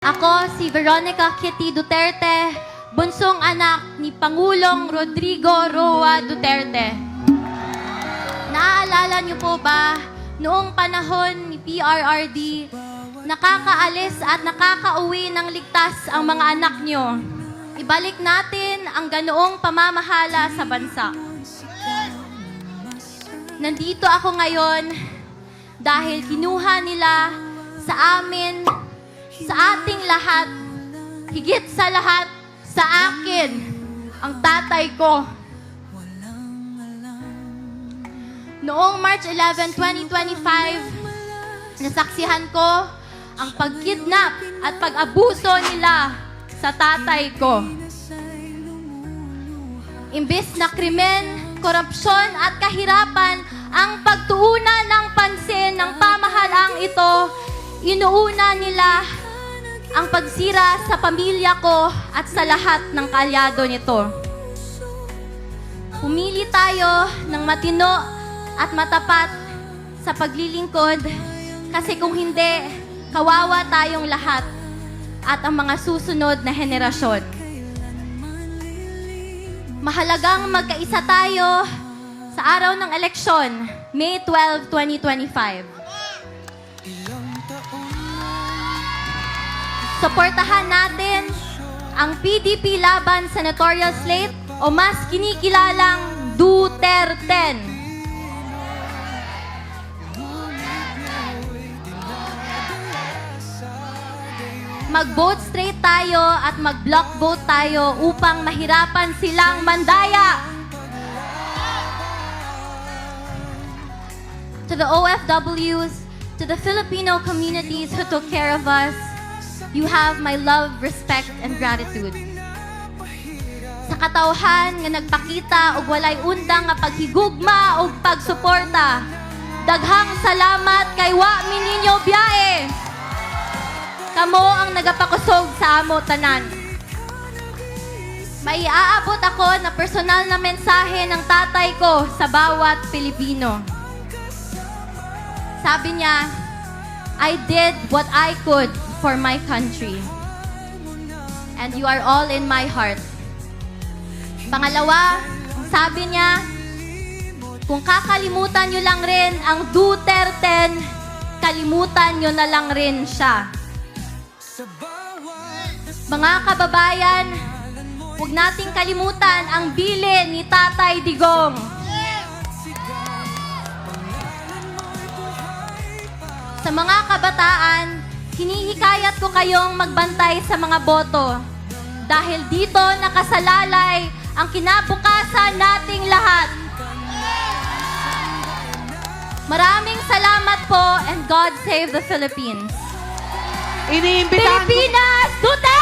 Ako si Veronica Kitty Duterte, bunsong anak ni Pangulong Rodrigo Roa Duterte. Naaalala niyo po ba, noong panahon ni PRRD, nakakaalis at nakakauwi ng ligtas ang mga anak niyo. Ibalik natin ang ganoong pamamahala sa bansa. Nandito ako ngayon dahil kinuha nila sa amin, sa ating lahat, higit sa lahat, sa akin, ang tatay ko. Noong March 11, 2025, nasaksihan ko ang pagkidnap at pag-abuso nila sa tatay ko. Imbis na krimen, korupsyon at kahirapan ang pagtuunan ng pansin ng pamahalaang ito, inuuna nila ang pagsira sa pamilya ko at sa lahat ng kalyado nito. Pumili tayo ng matino at matapat sa paglilingkod kasi kung hindi, kawawa tayong lahat at ang mga susunod na henerasyon. Mahalagang magkaisa tayo sa araw ng eleksyon, May 12, 2025. Suportahan natin ang PDP laban sa Notorious Slate o mas kinikilalang Duterte. Mag-vote straight tayo at mag-block vote tayo upang mahirapan silang mandaya. To the OFWs, to the Filipino communities who took care of us, you have my love, respect, and gratitude. Sa katawhan nga nagpakita og walay undang nga paghigugma ug pagsuporta. Daghang salamat kay wa mi ninyo biyae. Kamo ang nagapakusog sa amo tanan. May aabot ako na personal na mensahe ng tatay ko sa bawat Pilipino. Sabi niya, I did what I could for my country. And you are all in my heart. Pangalawa, ang sabi niya, kung kakalimutan nyo lang rin ang Duterte, kalimutan nyo na lang rin siya. Mga kababayan, huwag nating kalimutan ang bilin ni Tatay Digong. Sa mga kabataan, hinihikayat ko kayong magbantay sa mga boto. Dahil dito nakasalalay ang kinabukasan nating lahat. Maraming salamat po and God save the Philippines. Iniimbitahan Pilipinas, Duterte